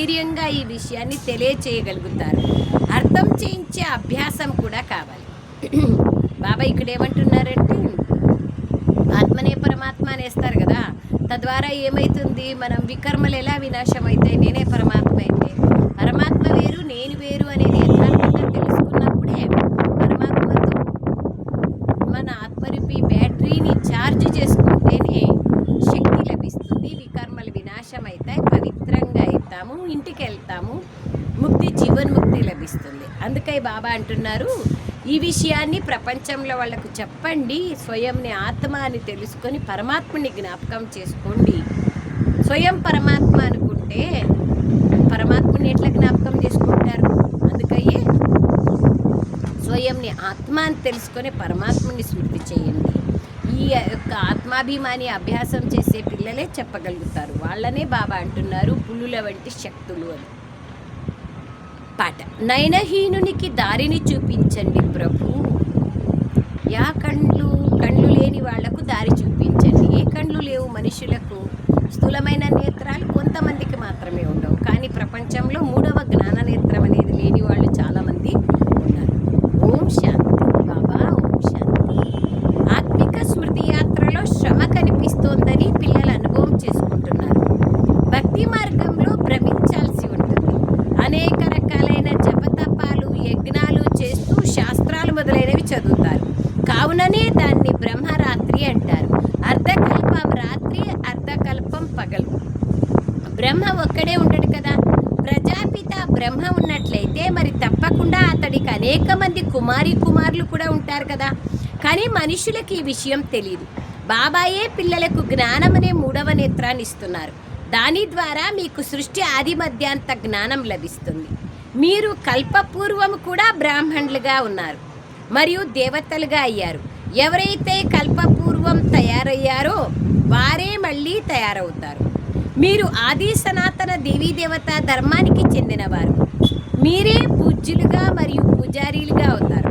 ధైర్యంగా ఈ విషయాన్ని తెలియచేయగలుగుతారు. అర్థం చేయించే అభ్యాసం కూడా కావాలి. బాబా ఇక్కడ ఏమంటున్నారంటే ఆత్మనే పరమాత్మ అనేస్తారు కదా. తద్వారా ఏమైతుంది? మనం వికర్మలు ఎలా వినాశం అవుతాయి నేనే పరమాత్మ అయితే పరమాత్మ వేరు నేను వేరు అనేది యథార్థంగా తెలుసుకున్నప్పుడే పరమాత్మతో మన ఆత్మరూపి బ్యాటరీని ఛార్జ్ చేసుకుంటేనే శక్తి లభిస్తుంది వికర్మలు వినాశం అవుతాయి పవిత్రంగా అవుతాము ఇంటికి వెళ్తాము ముక్తి జీవన్ముక్తి లభిస్తుంది అందుకై బాబా అంటున్నారు. ఈ విషయాన్ని ప్రపంచంలో వాళ్ళకు చెప్పండి. స్వయంని ఆత్మ అని తెలుసుకొని పరమాత్మని జ్ఞాపకం చేసుకోండి. స్వయం పరమాత్మ అనుకుంటే పరమాత్మని ఎట్లా జ్ఞాపకం చేసుకుంటారు? అందుకయ్యే స్వయంని ఆత్మ అని తెలుసుకొని పరమాత్మని స్మృతి చేయండి. ఈ యొక్క ఆత్మాభిమాని అభ్యాసం చేసే పిల్లలే చెప్పగలుగుతారు. వాళ్ళనే బాబా అంటున్నారు పులుల వంటి శక్తులు అని. పాట. నయనహీనునికి దారిని చూపించండి ప్రభు. యా కండ్లు కండ్లు లేని వాళ్ళకు దారి చూపించండి. ఏ కండ్లు లేవు మనుషులకు. స్థూలమైన నేత్రాలు కొంతమందికి మాత్రమే ఉండవు. కానీ ప్రపంచంలో మూడవ జ్ఞాన నేత్రం అనేది లేని వాళ్ళు చాలామంది ఉన్నారు. ఓం శాంతి బాబా ఓం శాంతి ఆత్మిక స్మృతి యాత్రలో శ్రమ కనిపిస్తోందని పిల్లలు అనుభవం చేసుకుంటున్నారు భక్తి మార్గంలో భ్రమించాల్సి ఉంటుంది అనేక రకాలైన జపతపాలు యజ్ఞాలు చేస్తూ శాస్త్రాలు మొదలైనవి చదువుతారు కావుననే దాన్ని బ్రహ్మరాత్రి అంటారు అర్ధకల్పం రాత్రి అర్ధకల్పం పగలు బ్రహ్మ ఒక్కడే ఉండడు కదా. ప్రజాపిత బ్రహ్మ ఉన్నట్లయితే మరి తప్పకుండా అతడికి అనేక మంది కుమారి కుమారులు కూడా ఉంటారు కదా. కానీ మనుషులకి ఈ విషయం తెలియదు బాబాయే పిల్లలకు జ్ఞానం అనే మూడవ నేత్రాన్ని ఇస్తున్నారు. దాని ద్వారా మీకు సృష్టి ఆది మధ్యాంత జ్ఞానం లభిస్తుంది. మీరు కల్పపూర్వం కూడా బ్రాహ్మణులుగా ఉన్నారు. మరియు దేవతలుగా అయ్యారు. ఎవరైతే కల్పపూర్వం తయారయ్యారో వారే మళ్ళీ తయారవుతారు. మీరు ఆది సనాతన దేవీ దేవత ధర్మానికి చెందినవారు. మీరే పూజ్యులుగా మరియు పూజారీలుగా అవుతారు.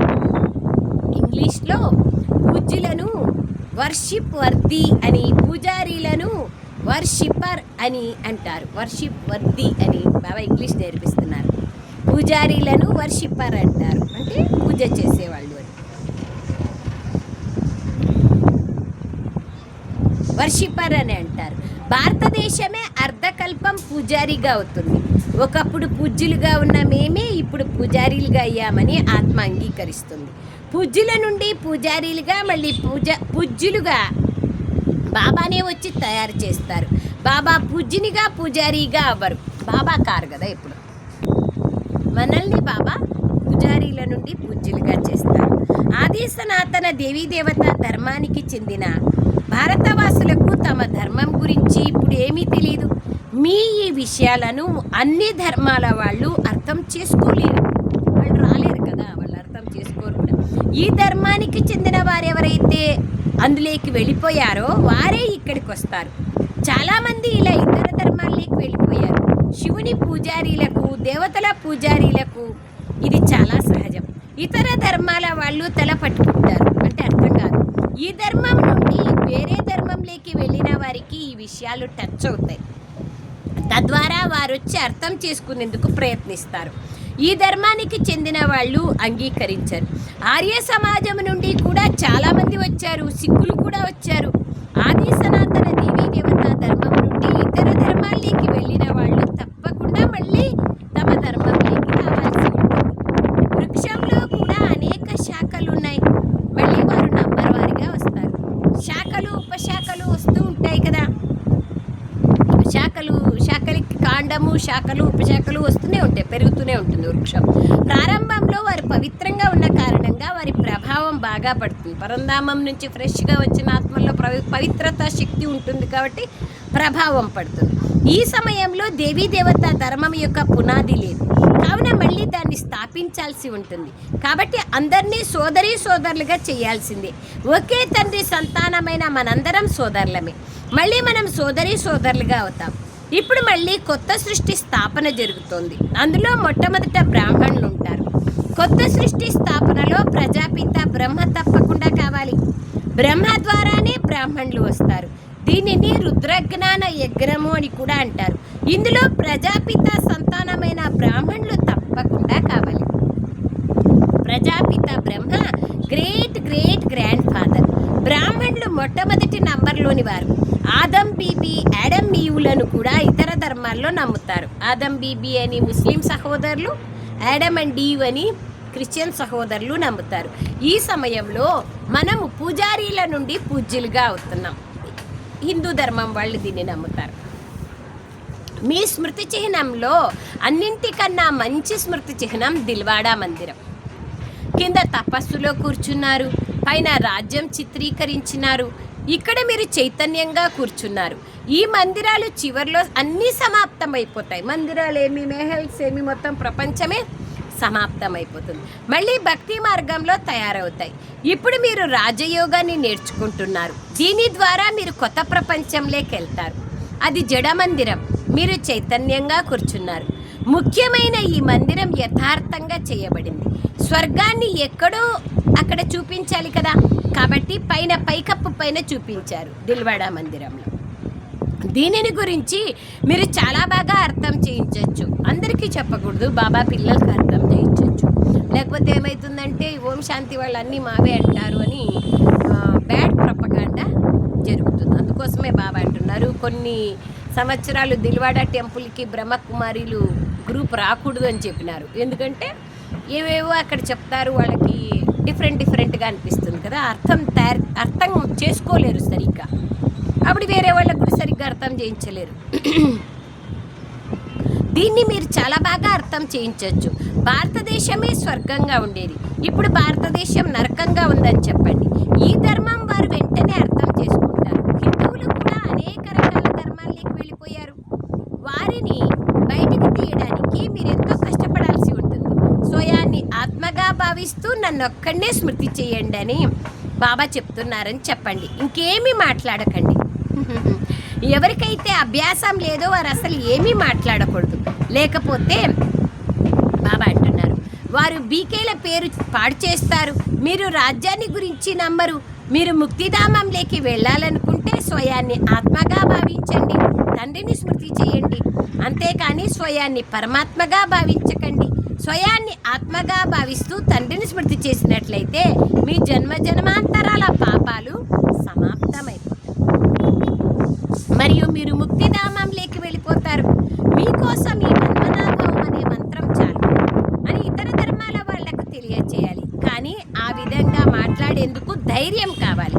ఇంగ్లీష్లో పూజ్యులను వర్షిప్ వర్ది అని పూజారీలను వర్షిపర్ అని అంటారు. వర్షిప్ వర్ది అని బాబా ఇంగ్లీష్ నేర్పిస్తున్నారు. పూజారీలను వర్షిపర్ అంటారు. అంటే పూజ చేసేవాళ్ళు అని. వర్షిపర్ అని అంటారు. భారతదేశమే అర్ధకల్పం పూజారిగా అవుతుంది. ఒకప్పుడు పూజ్యులుగా ఉన్న మేమే ఇప్పుడు పూజారీలుగా అయ్యామని ఆత్మ అంగీకరిస్తుంది. పూజ్యుల నుండి పూజారీలుగా మళ్ళీ పూజ పూజ్యులుగా బాబానే వచ్చి తయారు చేస్తారు. బాబా పూజ్యునిగా పూజారీగా అవ్వరు. బాబా కారు కదా ఇప్పుడు. మనల్ని బాబా పూజారీల నుండి పూజ్యులుగా చేస్తారు. ఆది సనాతన దేవీ దేవత ధర్మానికి చెందిన భారతవాసులకు తమ ధర్మం గురించి ఇప్పుడు ఏమీ తెలియదు మీ ఈ విషయాలను అన్ని ధర్మాల వాళ్ళు అర్థం చేసుకోలేరు. వాళ్ళు రాలేరు కదా వాళ్ళు అర్థం చేసుకోరు కూడా. ఈ ధర్మానికి చెందిన వారు ఎవరైతే అందులోకి వెళ్ళిపోయారో వారే ఇక్కడికి వస్తారు. చాలామంది ఇలా ఇతర ధర్మాల్లోకి వెళ్ళిపోయారు. శివుని పూజారీలకు దేవతల పూజారీలకు ఇది చాలా సహజం. ఇతర ధర్మాల వాళ్ళు తల పట్టుకుంటారు. అంటే అర్థం కాదు. ఈ ధర్మం నుండి వేరే ధర్మంలోకి వెళ్ళిన వారికి ఈ విషయాలు టచ్ అవుతాయి. తద్వారా వారు వచ్చి అర్థం చేసుకునేందుకు ప్రయత్నిస్తారు. ఈ ధర్మానికి చెందిన వాళ్ళు అంగీకరించారు. ఆర్య సమాజం నుండి కూడా చాలామంది వచ్చారు. సిక్కులు కూడా వచ్చారు. ఆది సనాతన దేవీ దేవత ధర్మం నుండి ఇతర ధర్మాల్లోకి వెళ్ళిన వాళ్ళు తప్పకుండా మళ్ళీ తమ ధర్మంలోకి రావాల్సి ఉంటుంది వృక్షంలో కూడా అనేక శాఖలు ఉన్నాయి శాఖలు ఉపశాఖలు వస్తూనే ఉంటాయి పెరుగుతూనే ఉంటుంది వృక్షం ప్రారంభంలో వారు పవిత్రంగా ఉన్న కారణంగా వారి ప్రభావం బాగా పడుతుంది. పరంధామం నుంచి ఫ్రెష్గా వచ్చిన ఆత్మల్లో పవిత్రత శక్తి ఉంటుంది కాబట్టి ప్రభావం పడుతుంది. ఈ సమయంలో దేవీ దేవత ధర్మం యొక్క పునాది లేదు. కావున మళ్ళీ దాన్ని స్థాపించాల్సి ఉంటుంది. కాబట్టి అందరినీ సోదరీ సోదరులుగా చేయాల్సిందే. ఒకే తండ్రి సంతానమైన మనందరం సోదరులమే. మళ్ళీ మనం సోదరీ సోదరులుగా అవుతాం. ఇప్పుడు మళ్ళీ కొత్త సృష్టి స్థాపన జరుగుతోంది. అందులో మొట్టమొదట బ్రాహ్మణులు ఉంటారు. కొత్త సృష్టి స్థాపనలో ప్రజాపిత బ్రహ్మ తప్పకుండా కావాలి. బ్రహ్మ ద్వారానే బ్రాహ్మణులు వస్తారు. దీనిని రుద్రజ్ఞాన యజ్ఞము అని కూడా అంటారు. ఇందులో ప్రజాపిత సంతానమైన బ్రాహ్మణులు తప్పకుండా కావాలి. Prajapita Brahma great great grandfather బ్రాహ్మణులు మొట్టమొదటి నంబర్లోని వారు. ఆదం బీబీ యాడమ్ మీవులను కూడా ఇతర ధర్మాల్లో నమ్ముతారు. ఆదం బీబీ అని ముస్లిం సహోదరులు యాడమ్ అండ్ డీవ్ అని క్రిస్టియన్ సహోదరులు నమ్ముతారు. ఈ సమయంలో మనము పూజారీల నుండి పూజ్యులుగా అవుతున్నాం. హిందూ ధర్మం వాళ్ళు దీన్ని నమ్ముతారు. మీ స్మృతి చిహ్నంలో అన్నింటికన్నా మంచి స్మృతి చిహ్నం దిల్వాడా మందిరం. కింద తపస్సులో కూర్చున్నారు పైన రాజ్యం చిత్రీకరించినారు. ఇక్కడ మీరు చైతన్యంగా కూర్చున్నారు. ఈ మందిరాలు చివర్లో అన్నీ సమాప్తమైపోతాయి. మందిరాలు ఏమి మెహల్స్ ఏమి మొత్తం ప్రపంచమే సమాప్తమైపోతుంది. మళ్ళీ భక్తి మార్గంలో తయారవుతాయి. ఇప్పుడు మీరు రాజయోగాన్ని నేర్చుకుంటున్నారు. దీని ద్వారా మీరు కొత్త ప్రపంచంలోకి వెళ్తారు. అది జడ మందిరం మీరు చైతన్యంగా కూర్చున్నారు. ముఖ్యమైన ఈ మందిరం యథార్థంగా చేయబడింది. స్వర్గాన్ని ఎక్కడో అక్కడ చూపించాలి కదా. కాబట్టి పైన పైకప్పు పైన చూపించారు. దిల్వాడా మందిరంలో. దీనిని గురించి మీరు చాలా బాగా అర్థం చేయించవచ్చు అందరికీ చెప్పకూడదు బాబా పిల్లలకి అర్థం చేయించవచ్చు లేకపోతే ఏమవుతుందంటే ఓం శాంతి వాళ్ళు అన్నీ మావే అంటారు అని బ్యాడ్ ప్రపకాండ జరుగుతుంది. అందుకోసమే బాబా అంటున్నారు. కొన్ని సంవత్సరాలు దిల్వాడ టెంపుల్కి బ్రహ్మకుమారిలు గ్రూప్ రాకూడదు అని చెప్పినారు. ఎందుకంటే ఏవేవో అక్కడ చెప్తారు వాళ్ళకి డిఫరెంట్ డిఫరెంట్గా అనిపిస్తుంది కదా. అర్థం తయారు అర్థం చేసుకోలేరు సరిగ్గా. అప్పుడు వేరే వాళ్ళకు కూడా సరిగ్గా అర్థం చేయించలేరు. దీన్ని మీరు చాలా బాగా అర్థం చేయించవచ్చు భారతదేశమే స్వర్గంగా ఉండేది. ఇప్పుడు భారతదేశం నరకంగా ఉందని చెప్పండి. ఈ ధర్మం వారు వెంటనే అర్థం చేసుకుంటారు. హిందువులు కూడా అనేక రకాల ధర్మాల్లోకి వెళ్ళిపోయారు. వారిని బయటికి తీయడానికి మీరు ఎంతో కష్టపడాల్సి ఉంటుంది. స్వయాన్ని ఆత్మగా భావిస్తూ నన్ను ఒక్కడనే స్మృతి చేయండి అని బాబా చెప్తున్నారని చెప్పండి. ఇంకేమీ మాట్లాడకండి. ఎవరికైతే అభ్యాసం లేదో వారు అసలు ఏమీ మాట్లాడకూడదు. లేకపోతే బాబా అంటున్నారు వారు బీకేల పేరు పాడు చేస్తారు. మీరు రాజ్యాన్ని గురించి నమ్మరు. మీరు ముక్తిధామంలోకి వెళ్ళాలనుకుంటే స్వయాన్ని ఆత్మగా భావించండి. తండ్రిని స్మృతి చేయండి. అంతేకాని స్వయాన్ని పరమాత్మగా భావించకండి. స్వయాన్ని ఆత్మగా భావిస్తూ తండ్రిని స్మృతి చేసినట్లయితే మీ జన్మ జన్మాంతరాల పాపాలు మరియు మీరు ముక్తిధామంలోకి వెళ్ళిపోతారు. మీకోసం ఈ పద్మనాభం అనే మంత్రం చాలు అని ఇతర ధర్మాల వాళ్ళకు తెలియచేయాలి. కానీ ఆ విధంగా మాట్లాడేందుకు ధైర్యం కావాలి.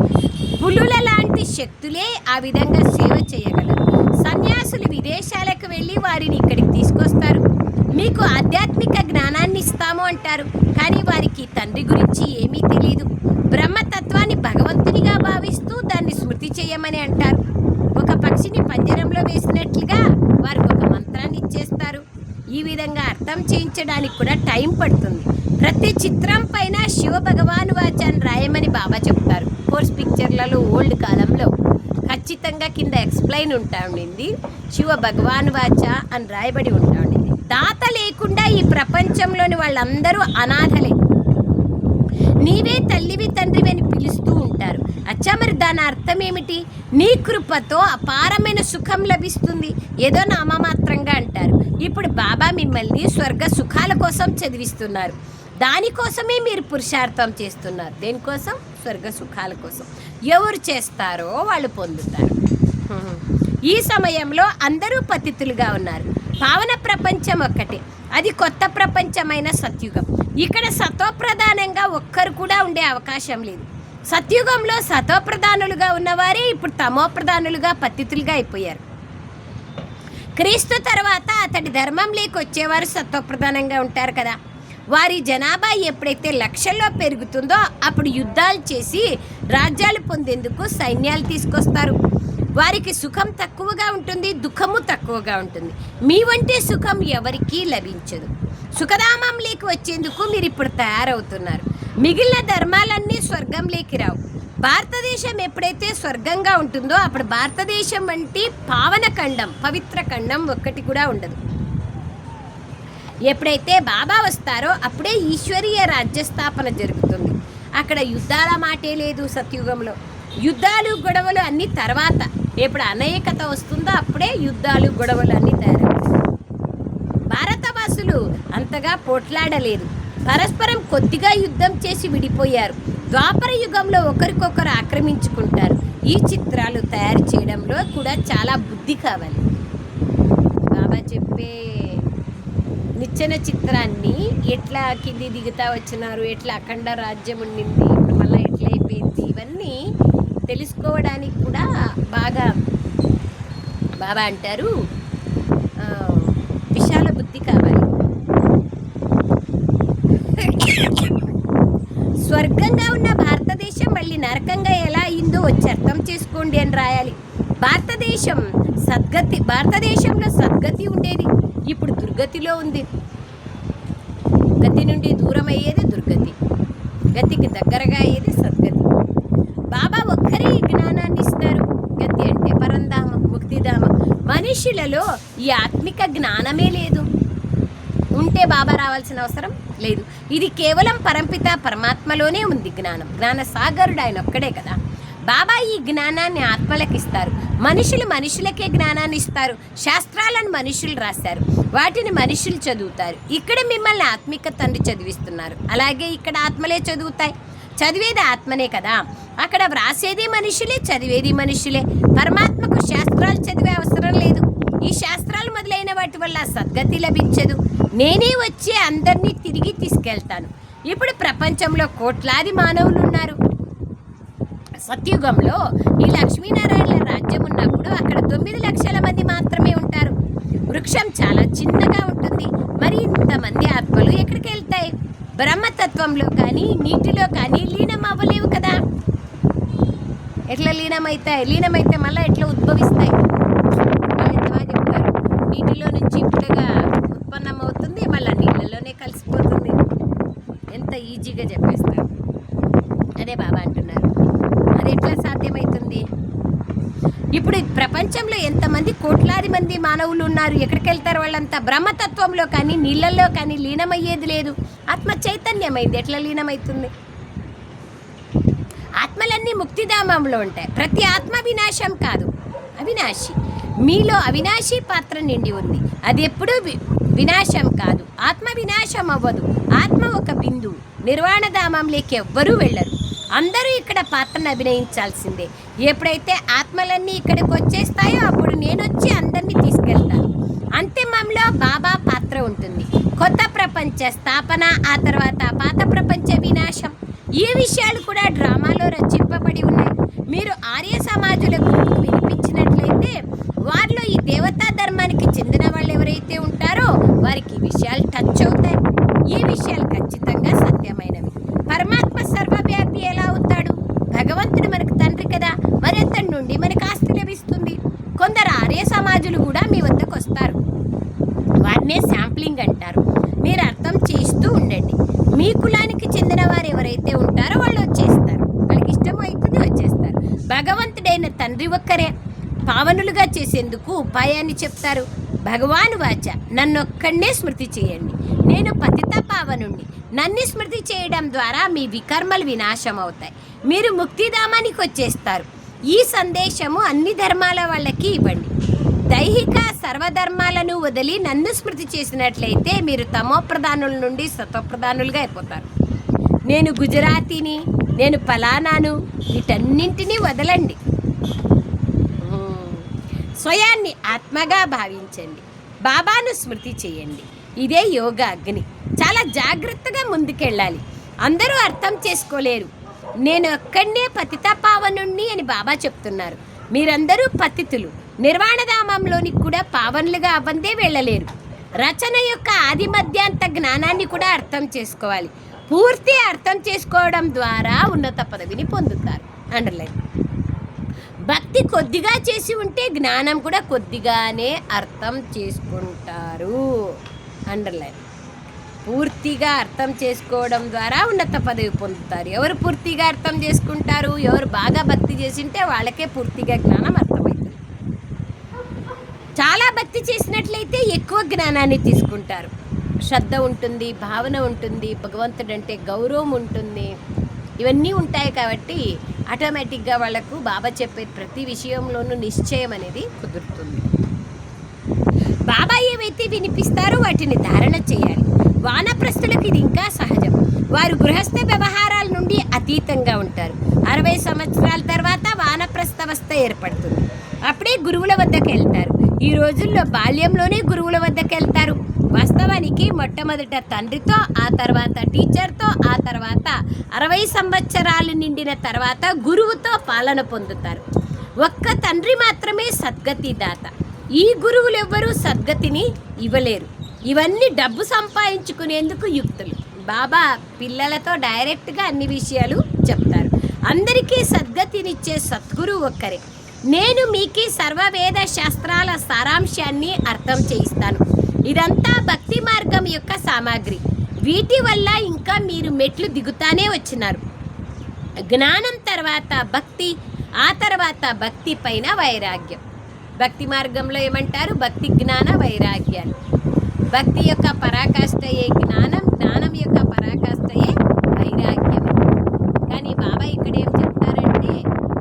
పులుల లాంటి శక్తులే ఆ విధంగా సేవ చేయగలరు. సన్యాసులు విదేశాలకు వెళ్ళి వారిని ఇక్కడికి తీసుకొస్తారు. మీకు ఆధ్యాత్మిక జ్ఞానాన్ని ఇస్తాము అంటారు. కానీ వారికి తండ్రి గురించి ఏమీ తెలియదు బ్రహ్మతత్వాన్ని భగవంతునిగా భావిస్తూ దాన్ని స్మృతి చేయమని అంటారు ఒక పక్షిని చేసినట్లుగా వారికి ఒక మంత్రాన్ని ఇచ్చేస్తారు. ఈ విధంగా అర్థం చేయించడానికి కూడా టైం పడుతుంది. ప్రతి చిత్రం పైన శివ భగవాను వాచాన్ని రాయమని బాబా చెప్తారు. కోర్స్ పిక్చర్లలో ఓల్డ్ కాలంలో. ఖచ్చితంగా కింద ఎక్స్ప్లెయిన్ ఉంటా ఉండింది శివ భగవాను వాచ అని రాయబడి ఉంటా ఉండింది దాత లేకుండా ఈ ప్రపంచంలోని వాళ్ళందరూ అనాథలే. నీవే తల్లివి తండ్రివి అని పిలుస్తూ ఉంటారు. అచ్చా మరి దాని అర్థం ఏమిటి? నీ కృపతో అపారమైన సుఖం లభిస్తుంది. ఏదో నామమాత్రంగా అంటారు. ఇప్పుడు బాబా మిమ్మల్ని స్వర్గ సుఖాల కోసం చదివిస్తున్నారు. దానికోసమే మీరు పురుషార్థం చేస్తున్నారు. దేనికోసం? స్వర్గ సుఖాల కోసం. ఎవరు చేస్తారో వాళ్ళు పొందుతారు. ఈ సమయంలో అందరూ పతితులుగా ఉన్నారు. పావన ప్రపంచం ఒక్కటే. అది కొత్త ప్రపంచమైన సత్యుగం. ఇక్కడ సతోప్రధానంగా ఒక్కరు కూడా ఉండే అవకాశం లేదు. సత్యుగంలో సతోప్రధానులుగా ఉన్నవారే ఇప్పుడు తమోప్రధానులుగా పతితులుగా అయిపోయారు. క్రీస్తు తర్వాత అతడి ధర్మం లేక వచ్చేవారు సత్వప్రధానంగా ఉంటారు కదా. వారి జనాభా ఎప్పుడైతే లక్షల్లో పెరుగుతుందో అప్పుడు యుద్ధాలు చేసి రాజ్యాలు పొందేందుకు సైన్యాలు తీసుకొస్తారు. వారికి సుఖం తక్కువగా ఉంటుంది దుఃఖము తక్కువగా ఉంటుంది. మీ వంటి సుఖం ఎవరికీ లభించదు. సుఖధామంలోకి వచ్చేందుకు మీరు ఇప్పుడు తయారవుతున్నారు. మిగిలిన ధర్మాలన్నీ స్వర్గంలోకి రావు. భారతదేశం ఎప్పుడైతే స్వర్గంగా ఉంటుందో అప్పుడు భారతదేశం వంటి పావన ఖండం పవిత్ర ఖండం ఒక్కటి కూడా ఉండదు. ఎప్పుడైతే బాబా వస్తారో అప్పుడే ఈశ్వరీయ రాజ్యస్థాపన జరుగుతుంది. అక్కడ యుద్ధాల మాటే లేదు సత్యుగంలో. యుద్ధాలు గొడవలు అన్ని తర్వాత. ఎప్పుడు అనేకత వస్తుందో అప్పుడే యుద్ధాలు గొడవలు అన్ని తయారవుతాయి. భారతవాసులు అంతగా పోట్లాడలేదు. పరస్పరం కొద్దిగా యుద్ధం చేసి విడిపోయారు. ద్వాపర యుగంలో ఒకరికొకరు ఆక్రమించుకుంటారు. ఈ చిత్రాలు తయారు చేయడంలో కూడా చాలా బుద్ధి కావాలి. బాబా చెప్పే నిచ్చెన చిత్రాన్ని ఎట్లా కింది దిగుతా వచ్చినారు ఎట్లా అఖండ రాజ్యం ఉండింది ఇప్పుడు మళ్ళీ ఎట్లా అయిపోయింది ఇవన్నీ తెలుసుకోవడానికి కూడా బాగా బాబా అంటారు. విశాల బుద్ధి కావాలి. స్వర్గంగా ఉన్న భారతదేశం మళ్ళీ నరకంగా ఎలా అయిందో వచ్చి అర్థం చేసుకోండి అని రాయాలి. భారతదేశం సద్గతి భారతదేశంలో సద్గతి ఉండేది. ఇప్పుడు దుర్గతిలో ఉంది. గతి నుండి దూరం అయ్యేది దుర్గతి. గతికి దగ్గరగా అయ్యేది సద్గతి బాబా ఒక్కరే ఈ జ్ఞానాన్ని ఇస్తారు గతి అంటే పరంధామం ముక్తిధామం మనుషులలో ఈ ఆత్మిక జ్ఞానమే లేదు. ఉంటే బాబా రావాల్సిన అవసరం లేదు. ఇది కేవలం పరంపిత పరమాత్మలోనే ఉంది జ్ఞానం. జ్ఞాన సాగరుడు ఆయన ఒక్కడే కదా. బాబా ఈ జ్ఞానాన్ని ఆత్మలకు ఇస్తారు. మనుషులు మనుషులకే జ్ఞానాన్ని ఇస్తారు. శాస్త్రాలను మనుషులు రాశారు. వాటిని మనుషులు చదువుతారు. ఇక్కడ మిమ్మల్ని ఆత్మిక తండ్రి చదివిస్తున్నారు. అలాగే ఇక్కడ ఆత్మలే చదువుతాయి. చదివేది ఆత్మనే కదా. అక్కడ వ్రాసేది మనుషులే చదివేది మనుషులే. పరమాత్మకు శాస్త్రాలు చదివే అవసరం లేదు. ఈ శాస్త్రాలు మొదలైన వాటి వల్ల సద్గతి లభించదు. నేనే వచ్చి అందరినీ తిరిగి తీసుకెళ్తాను. ఇప్పుడు ప్రపంచంలో కోట్లాది మానవులు ఉన్నారు సత్యుగంలో ఈ లక్ష్మీనారాయణ రాజ్యం ఉన్నప్పుడు అక్కడ తొమ్మిది లక్షల మంది మాత్రమే ఉంటారు. వృక్షం చాలా చిన్నగా ఉంటుంది. మరి ఇంతమంది ఆత్మలు ఎక్కడికి వెళ్తాయి? బ్రహ్మతత్వంలో కానీ నీటిలో కానీ లీనం అవ్వలేవు కదా. ఎట్లా లీనమైతాయి? లీనమైతే మళ్ళీ ఎట్లా ఉద్భవిస్తాయి వాళ్ళు ఎంత బాగా చెప్తారు నీటిలో నుంచి ఇప్పుడుగా ఉత్పన్నమవుతుంది మళ్ళీ నీళ్ళలోనే కలిసిపోతుంది. ఎంత ఈజీగా చెప్పేస్తారు. అదే బాబా అంటున్నారు. అది ఎట్లా సాధ్యమవుతుంది ఇప్పుడు ప్రపంచంలో ఎంతమంది కోట్లాది మంది మానవులు ఉన్నారు. ఎక్కడికి వెళ్తారు వాళ్ళంతా? బ్రహ్మతత్వంలో కానీ నీళ్ళల్లో కానీ లీనమయ్యేది లేదు. ఆత్మ చైతన్యమైంది. ఎట్లా లీనమవుతుంది ఆత్మలన్నీ ముక్తిధామంలో ఉంటాయి. ప్రతి ఆత్మ వినాశం కాదు. అవినాశి. మీలో అవినాశి పాత్ర నిండి ఉంది. అది ఎప్పుడూ వినాశం కాదు. ఆత్మ వినాశం అవ్వదు ఆత్మ ఒక బిందువు. నిర్వాణధామంలోకి ఎవ్వరూ వెళ్ళరు. అందరూ ఇక్కడ పాత్రను అభినయించాల్సిందే. ఎప్పుడైతే ఆత్మలన్నీ ఇక్కడికి వచ్చేస్తాయో అప్పుడు నేను వచ్చి అందరినీ తీసుకెళ్తాను. అంతిమంలో బాబా పాత్ర ఉంటుంది. కొత్త ప్రపంచ స్థాపన ఆ తర్వాత పాత ప్రపంచ వినాశం. ఈ విషయాలు కూడా డ్రామాలో రచింపబడి ఉన్నాయి. మీరు ఆర్య సమాజుల గురించి వినిపించినట్లయితే వారిలో ఈ దేవతా ధర్మానికి చెందిన వాళ్ళు ఎవరైతే ఉంటారో వారికి ఈ విషయాలు టచ్ అవుతాయి. ఈ విషయాలు ఖచ్చితంగా సత్యమైనవి. పరమాత్మ సర్వవ్యాపి ఎలా అవుతాడు భగవంతుడు మనకు తండ్రి కదా మరి అతడి నుండి మనకు ఆస్తి లభిస్తుంది. కొందరు ఆర్య సమాజులు కూడా మీ వద్దకు వస్తారు. వాటినే శాంప్లింగ్ అంటారు. మీరు అర్థం చేస్తూ ఉండండి. మీ కులానికి చెందిన వారు ఎవరైతే ఉంటారో వాళ్ళు వచ్చేస్తారు. వాళ్ళకి ఇష్టం అవుతుంది వచ్చేస్తారు. భగవంతుడైన తండ్రి ఒక్కరే. పావనులుగా చేసేందుకు ఉపాయాన్ని చెప్తారు. భగవాను వాచ నన్నొక్కడనే స్మృతి చేయండి. నేను పతిత పావనుణ్ణి. నన్ను స్మృతి చేయడం ద్వారా మీ వికర్మలు వినాశం అవుతాయి మీరు ముక్తిధామానికి వచ్చేస్తారు. ఈ సందేశము అన్ని ధర్మాల వాళ్ళకి ఇవ్వండి. దైహిక సర్వధర్మాలను వదిలి నన్ను స్మృతి చేసినట్లయితే మీరు తమోప్రధానుల నుండి సతోప్రధానులుగా అయిపోతారు. నేను గుజరాతీని నేను ఫలానాను వీటన్నింటినీ వదలండి. స్వయాన్ని ఆత్మగా భావించండి. బాబాను స్మృతి చేయండి. ఇదే యోగ అగ్ని. చాలా జాగ్రత్తగా ముందుకెళ్ళాలి. అందరూ అర్థం చేసుకోలేరు. నేను ఒక్కడనే పతిత పావనుణ్ణి అని బాబా చెప్తున్నారు. మీరందరూ పతితులు. నిర్వాణధామంలోని కూడా పావనులుగా అవ్వందే వెళ్ళలేరు. రచన యొక్క ఆది మధ్యాంత జ్ఞానాన్ని కూడా అర్థం చేసుకోవాలి. పూర్తి అర్థం చేసుకోవడం ద్వారా ఉన్నత పదవిని పొందుతారు. అండర్లైన్. భక్తి కొద్దిగా చేసి ఉంటే జ్ఞానం కూడా కొద్దిగానే అర్థం చేసుకుంటారు. అండర్లైన్ పూర్తిగా అర్థం చేసుకోవడం ద్వారా ఉన్నత పదవి పొందుతారు. ఎవరు పూర్తిగా అర్థం చేసుకుంటారు? ఎవరు బాగా భక్తి చేసింటే వాళ్ళకే పూర్తిగా జ్ఞానం అర్థమవుతుంది. చాలా భక్తి చేసినట్లయితే ఎక్కువ జ్ఞానాన్ని తీసుకుంటారు. శ్రద్ధ ఉంటుంది భావన ఉంటుంది భగవంతుడంటే గౌరవం ఉంటుంది. ఇవన్నీ ఉంటాయి కాబట్టి ఆటోమేటిక్గా వాళ్ళకు బాబా చెప్పే ప్రతి విషయంలోనూ నిశ్చయం అనేది కుదురుతుంది. బాబా ఏవైతే వినిపిస్తారో వాటిని ధారణ చేయాలి. వానప్రస్తులకు ఇది ఇంకా సహజం. వారు గృహస్థ వ్యవహారాల నుండి అతీతంగా ఉంటారు. అరవై సంవత్సరాల తర్వాత వానప్రస్థవస్థ ఏర్పడుతుంది. అప్పుడే గురువుల వద్దకు వెళ్తారు ఈ రోజుల్లో బాల్యంలోనే గురువుల వద్దకు వెళ్తారు వాస్తవానికి మొట్టమొదట తండ్రితో ఆ తర్వాత టీచర్తో ఆ తర్వాత అరవై సంవత్సరాలు నిండిన తర్వాత గురువుతో పాలన పొందుతారు. ఒక్క తండ్రి మాత్రమే సద్గతి దాత. ఈ గురువులు ఎవ్వరూ సద్గతిని ఇవ్వలేరు. ఇవన్నీ డబ్బు సంపాదించుకునేందుకు యుక్తులు. బాబా పిల్లలతో డైరెక్ట్గా అన్ని విషయాలు చెప్తారు. అందరికీ సద్గతినిచ్చే సద్గురు ఒక్కరే. నేను మీకు సర్వవేద శాస్త్రాల సారాంశాన్ని అర్థం చేయిస్తాను. ఇదంతా భక్తి మార్గం యొక్క సామాగ్రి. వీటి వల్ల ఇంకా మీరు మెట్లు దిగుతానే వచ్చినారు. జ్ఞానం తర్వాత భక్తి ఆ తర్వాత భక్తి పైన వైరాగ్యం. భక్తి మార్గంలో ఏమంటారు? భక్తి జ్ఞాన వైరాగ్యాలు. భక్తి యొక్క పరాకాష్ఠయే జ్ఞానం జ్ఞానం యొక్క పరాకాష్ఠయే వైరాగ్యం కానీ బాబా ఇక్కడ ఏం చెప్తారంటే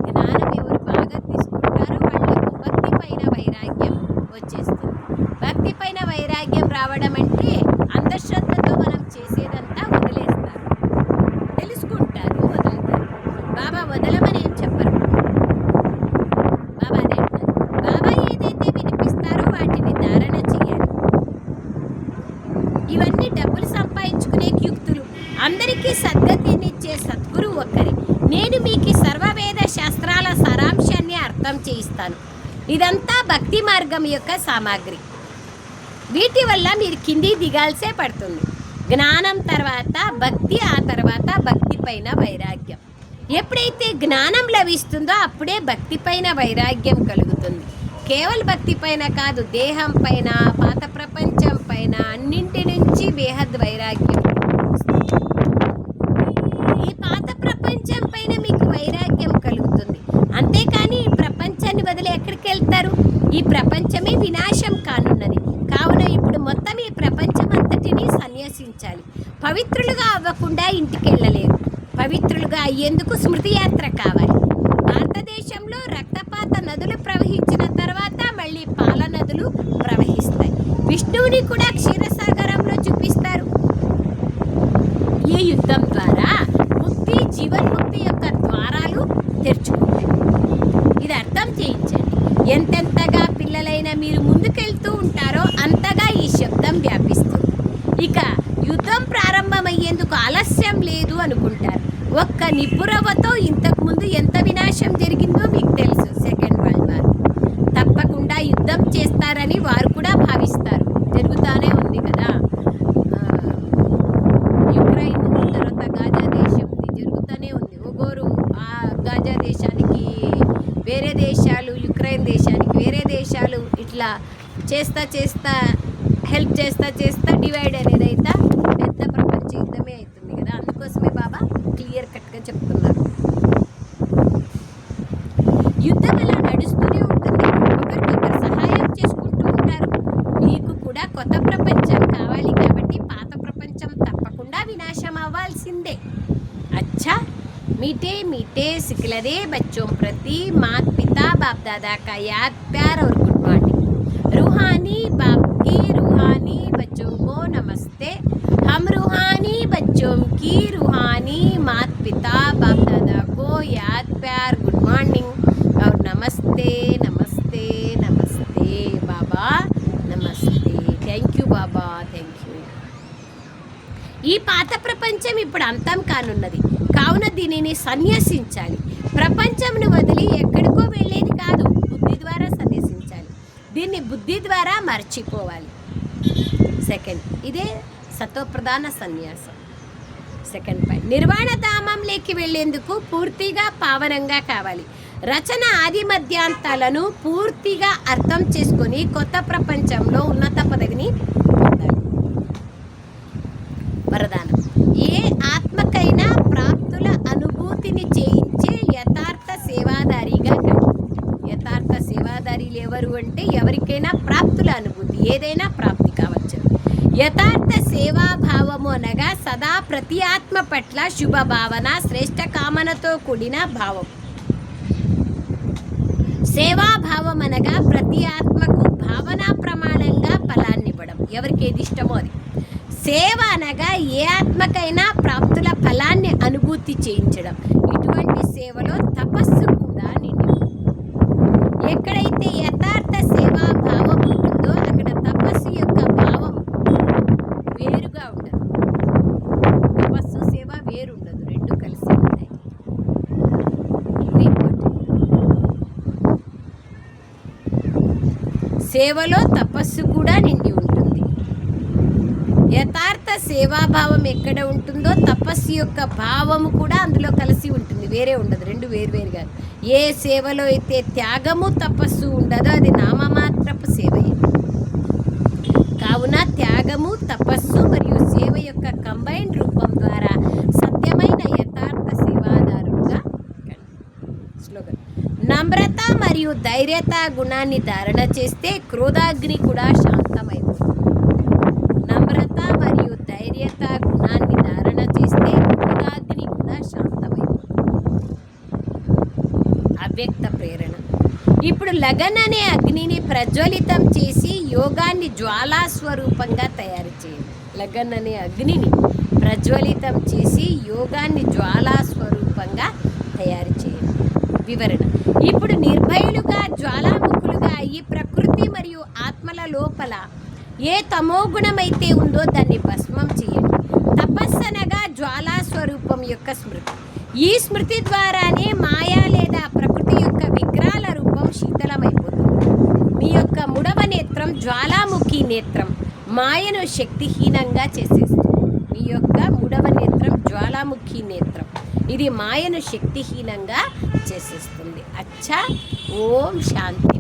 జ్ఞానం ఎవరు బాగా తీసుకుంటారో వాళ్ళకు భక్తి పైన వైరాగ్యం వచ్చేస్తుంది భక్తి పైన వైరాగ్యం రావడం అంటే అంధశ్రద్ధతో మనం చేసేదంతా వదిలేస్తారు. తెలుసుకుంటారు వదులుతారు. బాబా వదలమని ఏం చెప్పరు. బాబా అదే బాబా ఏదైతే వినిపిస్తారో వాటిని ధారణ చేయాలి ఇవన్నీ డబ్బులు సంపాదించుకునే యుక్తులు. అందరికీ సద్గతినిచ్చే సద్గురు ఒక్కరి. నేను మీకు సర్వవేద శాస్త్రాల సారాంశాన్ని అర్థం చేయిస్తాను. ఇదంతా భక్తి మార్గం యొక్క సామాగ్రి. వీటి వల్ల మీరు కింది దిగాల్సే పడుతుంది. జ్ఞానం తర్వాత భక్తి ఆ తర్వాత భక్తి పైన వైరాగ్యం. ఎప్పుడైతే జ్ఞానం లభిస్తుందో అప్పుడే భక్తి పైన వైరాగ్యం కలుగుతుంది. కేవలం భక్తి పైన కాదు దేహం పైన పాత ప్రపంచం పైన అన్నింటి నుంచి బేహద్ వైరాగ్యం. ఈ పాత ప్రపంచం పైన మీకు వైరాగ్యం కలుగుతుంది. అంతేకాని ఈ ప్రపంచాన్ని వదిలి ఎక్కడికి వెళ్తారు? ఈ ప్రపంచం వినాశం కానున్నది కావున ఇప్పుడు మొత్తం ఈ ప్రపంచం అంతటిని సన్యసించాలి పవిత్రులుగా అవ్వకుండా ఇంటికి వెళ్ళలేరు ఎందుకు స్మృతి యాత్ర కావాలి? భారతదేశంలో రక్తపాత నదులు ప్రవహించిన తర్వాత మళ్ళీ పాల నదులు ప్రవహిస్తాయి. విష్ణువుని కూడా క్షీరసాగరంలో చూపిస్తారు. ఈ యుద్ధం ద్వారా ముక్తి జీవన్ముక్తి యొక్క ద్వారాలు తెరుచుకుంటాయి. ఇది అర్థం చేయించండి. ఎంతెంతగా పిల్లలైన మీరు ముందుకెళ్తూ ఉంటారో అంతగా ఈ శబ్దం వ్యాపిస్తుంది. ఇక యుద్ధం ప్రారంభమయ్యేందుకు ఆలస్యం లేదు అనుకుంటారు. ఒక్క నిపురవతో ఇంతకుముందు ఎంత వినాశం జరిగిందో మీకు తెలుసు సెకండ్ వరల్డ్ వార్ తప్పకుండా యుద్ధం చేస్తారని వారు కూడా భావిస్తారు. జరుగుతానే ఉంది కదా. యుక్రెయిన్ తర్వాత గాజా దేశం ఇది జరుగుతూనే ఉంది. ఒగోరు ఆ గాజా దేశానికి వేరే దేశాలు యుక్రెయిన్ దేశానికి వేరే దేశాలు ఇట్లా చేస్తా చేస్తా హెల్ప్ చేస్తా చేస్తా డివైడ్ అనేది అయితే పెద్ద ప్రపంచ యుద్ధమే అవుతుంది కదా అందుకోసమే బాబా క్లియర్ కట్గా చెప్తున్నారు యుద్ధం ఇలా నడుస్తూనే ఉంటుంది ఒకరికొకరు సహాయం చేసుకుంటూ ఉంటారు మీకు కూడా కొత్త ప్రపంచం కావాలి కాబట్టి పాత ప్రపంచం తప్పకుండా వినాశం అవ్వాల్సిందే अच्छा मीठे मीठे सिकलरे बच्चों प्रति मात पिता बाप दादा का याद प्यार और गुड मॉर्निंग रूहानी बाप ఇప్పుడు అంతం కానున్నది. కావున దీనిని సన్యసించాలి. ప్రపంచంను వదిలి ఎక్కడికో వెళ్ళేది కాదు బుద్ధి ద్వారా సన్యసించాలి. దీన్ని బుద్ధి ద్వారా మర్చిపోవాలి. సెకండ్ ఇదే సత్వప్రధాన సన్యాసం. సెకండ్ పాయింట్ నిర్వాణ ధామంలోకి వెళ్ళేందుకు పూర్తిగా పావనంగా కావాలి. రచన ఆది మధ్యాంతాలను పూర్తిగా అర్థం చేసుకొని కొత్త ప్రపంచంలో ఉన్నత పదవిని పొందాలి. వరదానం ఏ ఆత్మకైనా ప్రాప్తుల అనుభూతిని చేయించే యథార్థ సేవాదారిగా కండి యథార్థ సేవాదారీలు ఎవరు అంటే ఎవరికైనా ప్రాప్తుల అనుభూతి ఏదైనా ప్రాప్తి కావచ్చు యథార్థ సేవాభావము అనగా సదా ప్రతి ఆత్మ పట్ల శుభ భావన శ్రేష్ట కామనతో కూడిన భావం. సేవాభావం అనగా ప్రతి ఆత్మకు భావనా ప్రమాణంగా ఫలాన్ని ఇవ్వడం. ఎవరికి ఏది ఇష్టమో అది. సేవ అనగా ఏ ఆత్మకైనా ప్రాప్తుల ఫలాన్ని అనుభూతి చేయించడం. ఇటువంటి సేవలో తపస్సు కూడా నిండి. ఎక్కడైతే యథార్థ సేవా భావం ఉంటుందో అక్కడ తపస్సు యొక్క భావం వేరుగా ఉండదు తపస్సు సేవ వేరు ఉండదు రెండు కలిసి ఉంటాయి ఇది important. సేవలో తపస్సు కూడా నిండి ఉంటుంది. యథార్థ సేవాభావం ఎక్కడ ఉంటుందో తపస్సు యొక్క భావము కూడా అందులో కలిసి ఉంటుంది. వేరే ఉండదు. రెండు వేరు ఏ సేవలో అయితే త్యాగము తపస్సు ఉండదో అది నామమాత్రపు సేవయే. కావున త్యాగము తపస్సు మరియు సేవ యొక్క కంబైన్ రూపం ద్వారా సత్యమైన యథార్థ సేవాదారుడుగా కండి. స్లోగన్ నమ్రత మరియు ధైర్యత గుణాన్ని ధారణ చేస్తే క్రోధాగ్ని కూడా శాంతమైపోతుంది. నమ్రత మరియు ధైర్యత గుణాన్ని ధారణ చేస్తే క్రోధాగ్ని కూడా శాంతమైపోతుంది. అవ్యక్త ప్రేరణ. ఇప్పుడు లగన్ అనే అగ్నిని ప్రజ్వలితం చేసి యోగాన్ని జ్వాలా స్వరూపంగా తయారు చేయండి. లగన్ అనే అగ్నిని ప్రజ్వలితం చేసి యోగాన్ని జ్వాలా స్వరూపంగా తయారు చేయండి. వివరణ. ఇప్పుడు నిర్భయులుగా జ్వాలాముఖులుగా ఈ ప్రకృతి మరియు ఆత్మల లోపల ఏ తమోగుణమైతే ఉందో దాన్ని భస్మం చేయండి. తపస్సనగా జ్వాలా స్వరూపం యొక్క స్మృతి. ఈ స్మృతి ద్వారానే మాయా లేదా ప్రకృతి యొక్క విగ్రహాల రూపం శీతలమైపోతుంది. మీ యొక్క ముడవ నేత్రం జ్వాలాముఖి నేత్రం మాయను శక్తిహీనంగా చేసేస్తుంది. మీ యొక్క మూడవ నేత్రం జ్వాలాముఖి నేత్రం. ఇది మాయను శక్తిహీనంగా చేసేస్తుంది. అచ్చా ఓం శాంతి.